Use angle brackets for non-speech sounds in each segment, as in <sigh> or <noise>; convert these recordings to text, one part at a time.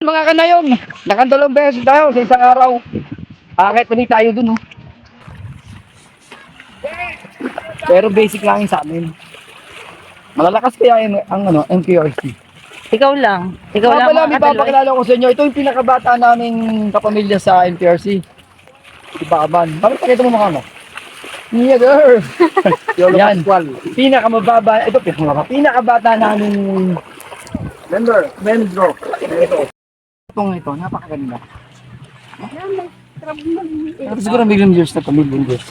Mga kanayon, nakandalong beses tayo sa isang araw. Akit pa tayo dun, oh. Pero basic lang yun sa amin. Malalakas kaya yun ang ano, MQRC. Ikaw lang. Ikaw lang pala, mga may papakilala ko sa inyo. Ito yung pinakabata naming kapamilya sa MPRC. Si Baban. Bakit pakita mo mukha mo? Yeah, girl. <laughs> Yan. Pinakamababa. Ito, pinakamababa. Pinakabata naming member. Membro. Ito. Itong ito, napakaganda. Pero siguro million years na to, million years.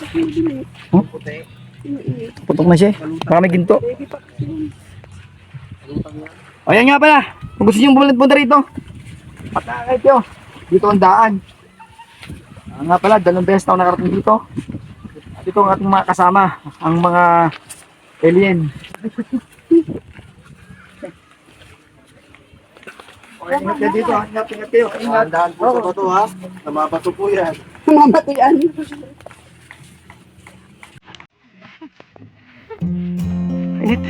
Huh? Putok na siya. eh. Baka may ginto. O yan nga pala. Kung gusto nyo bumalik punta rito, patakay kayo. Dito ang daan. Ah, nga pala, dalawang beses na ako nakarating dito. At ito ang ating mga kasama, ang mga alien. Ingat kayo dito, ha. ingat, ingat kayo. Ingat. Dahan po sa bato ha. Namabato po yan. Mamatian. Init.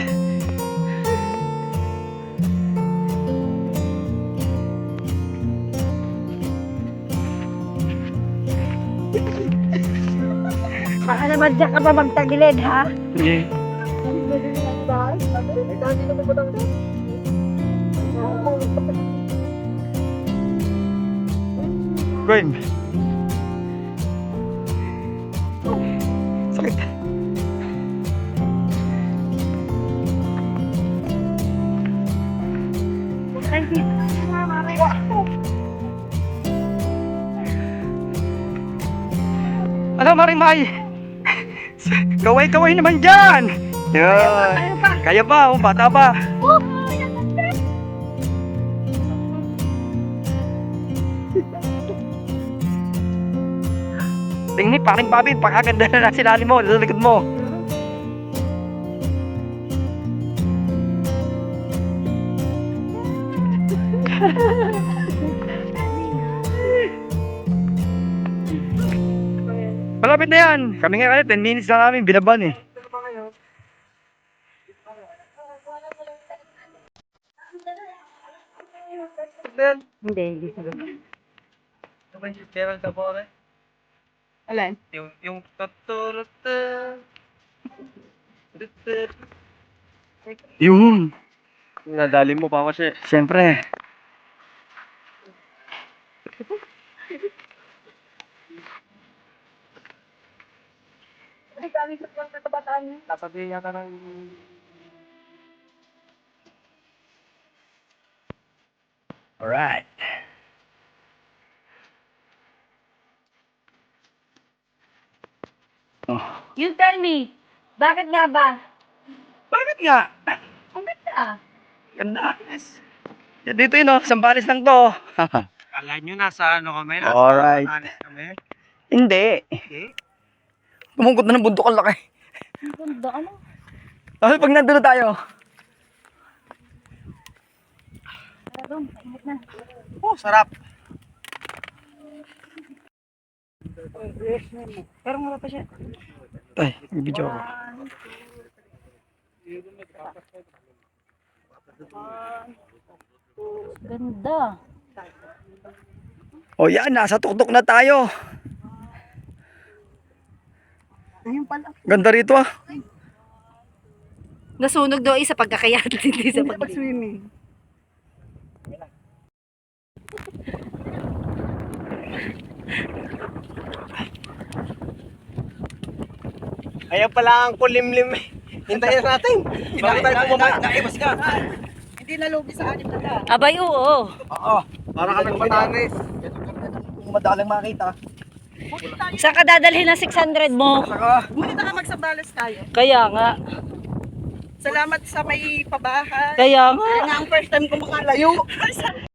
Baka naman dyan ka pa magtagilid, ha? Sige. Gwen. Sakit. Ano, Maring May? Kaway-kaway naman dyan! Yan. Kaya pa, oh, bata pa. Tingni, paring Bobby, pakaganda na na sinali mo, sa likod mo. Malapit na yan. Kami nga kaya, 10 minutes lang namin, binaban eh. Hindi, hindi. Meron ka po, eh? Alin? Yung, yung. Yun. Nadali mo pa kasi. Siyempre. Nasabi yata ng... Alright. Oh. You tell me, bakit nga ba? Bakit nga? Ang ganda. Ganda. Yan dito yun oh, Sambales lang to. <laughs> Kala nyo nasa ano kami? Nasa Alright. Batanes kami? Hindi. Tumungkot na ng bundok ang laki. Ang ganda, ano? Kasi pag nandun na tayo. Oh, sarap. Pero mura pa siya. May video ako. Ganda. O yan, nasa tuktok na tayo. Ayun pala. Ganda rito ah. Nasunog daw isa pagkakayat, <laughs> hindi sa pag-swimming. Ayan pala ang kulimlim eh. Hintayin natin. Bakit tayo bumaba? Naiwas ka. Abay, oo. Oo. Para kami Batanes. Kung madalang makita. Saan ka dadalhin ng 600 mo? Na ka magsambales tayo. Kaya nga. Salamat sa may pabahay. Kaya nga. Kaya nga ang first time ko makalayo. <laughs>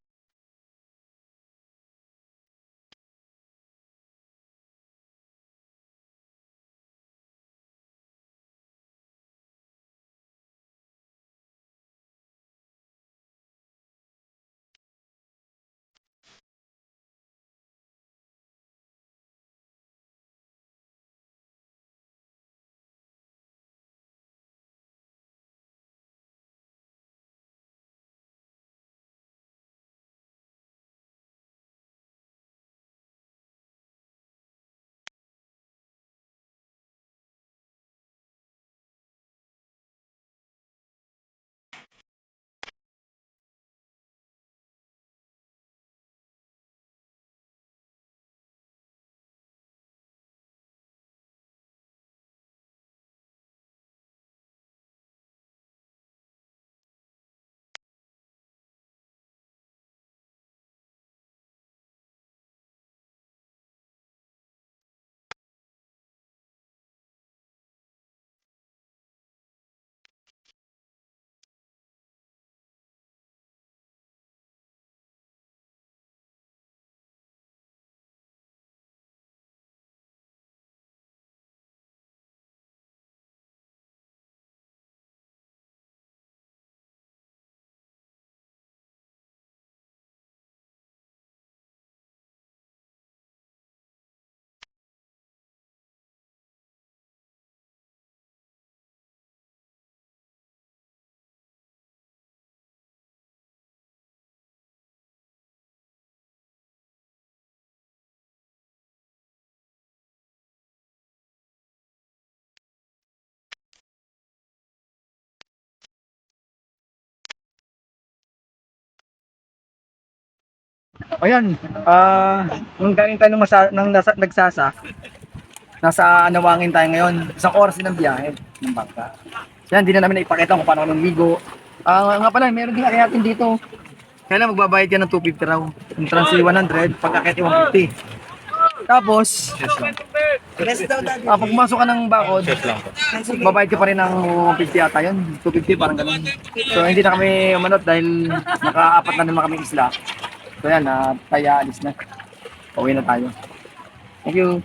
Ayan, ah, nung galing tayo ng, masa, ng nasa, nagsasa, nasa Anawangin tayo ngayon. Isang oras din ang biyahe ng bangka. Yan, hindi na namin naipakita kung paano kami migo. Ah, nga pala, meron din akayatin dito. Kailan magbabayad ka ng 250 raw. Yung trans 100, pagkakit 150. Tapos, ah, pag pumasok ka ng bakod, babayad ka pa rin ng 150 ata yun. 250, parang ganun. So, hindi na kami umanot dahil nakaapat na naman kami isla. So, yan, ah, tayo alis na. Pauwi na tayo. Thank you.